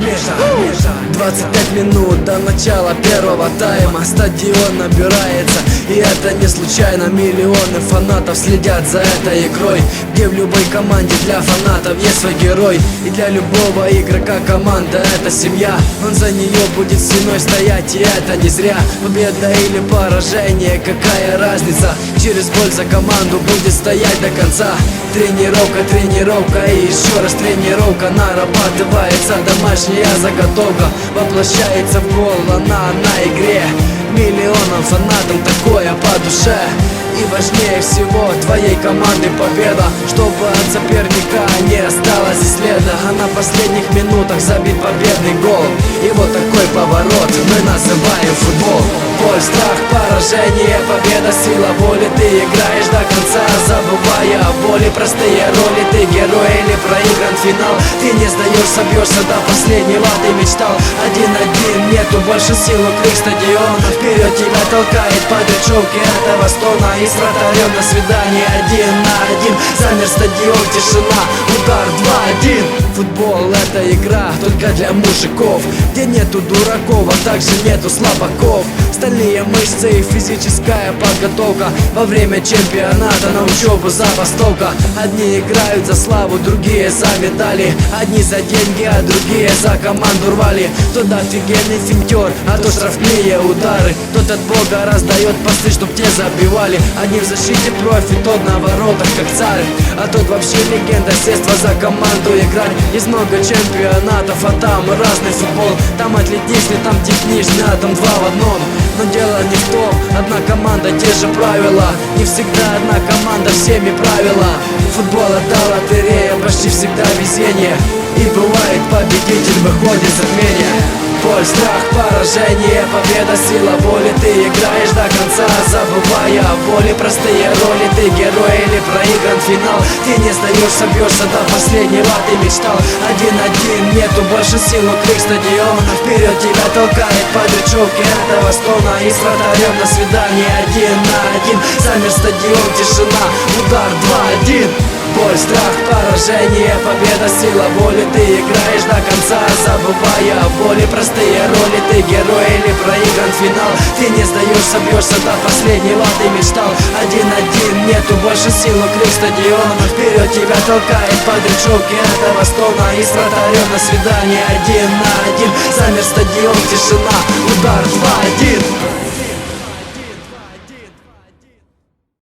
межа 25 минут до начала первого тайма. Стадион набирается И это не случайно. Миллионы фанатов следят за этой игрой. Где в любой команде для фанатов есть свой герой. И для любого игрока команда это семья. Он за нее будет стеной стоять И это не зря. Победа или поражение, какая разница Через боль за команду будет стоять до конца. Тренировка, тренировка и еще раз тренировка. Нарабатывается домашняя заготовка. Воплощается в гол, она на игре Миллионам фанатам такое по душе. И важнее всего твоей команды победа Чтобы от соперника не осталось следа. А на последних минутах забит победный гол. И вот такой поворот мы называем футбол. Боль, страх, поражение, победа, сила воли. Ты играешь до конца, забывая о боли. Простые роли, ты герой или проигран финал. Ты не сдаешься, бьешься до последнего Ты мечтал один-один, нету больше сил крик стадиона. Вперед тебя толкает под речевки этого стона И с вратарем на свидание один Замер стадион, тишина, удар 2-1 Футбол это игра только для мужиков. Где нету дураков, а также нету слабаков. Стальные мышцы и физическая подготовка. Во время чемпионата на учебу забастовка. Одни играют за славу, другие за медали. Одни за деньги, а другие за команду рвали. Тот офигенный финтер, а то штрафные удары. Тот от бога раздает посты, чтоб те забивали. Одни в защите профи, тот на воротах как царь А тот вообще легенда, средства за команду играть. Есть много чемпионатов, а там разный футбол. Там атлетичный, там техничный, а там два в одном. Но дело не в том, одна команда, те же правила. Не всегда одна команда, всеми правила. Футбол это лотерея, почти всегда везение. И бывает победитель выходит с отменя Боль, страх, поражение, победа, сила воли. Ты играешь до конца, боли Простые роли, ты герой или проигран финал? Ты не сдаешься, бьешься до последнего Ты мечтал. Один-один, нету больше сил крик стадиона. Вперед тебя толкает под речевки этого стона И с вратарем на свидание один на один. Замер стадион, тишина, удар 2-1 Боль, страх, поражение, победа, сила воли. Ты играешь до конца, забывая о боли. Простые роли, ты герой или проигран финал. Ты не сдаешься, бьешься до последнего Ты мечтал. Один-один, нету больше сил крик стадиона Вперед тебя толкает под речевки этого стона И с вратарем на свидание. Один на один Замер стадион, тишина, удар 2-1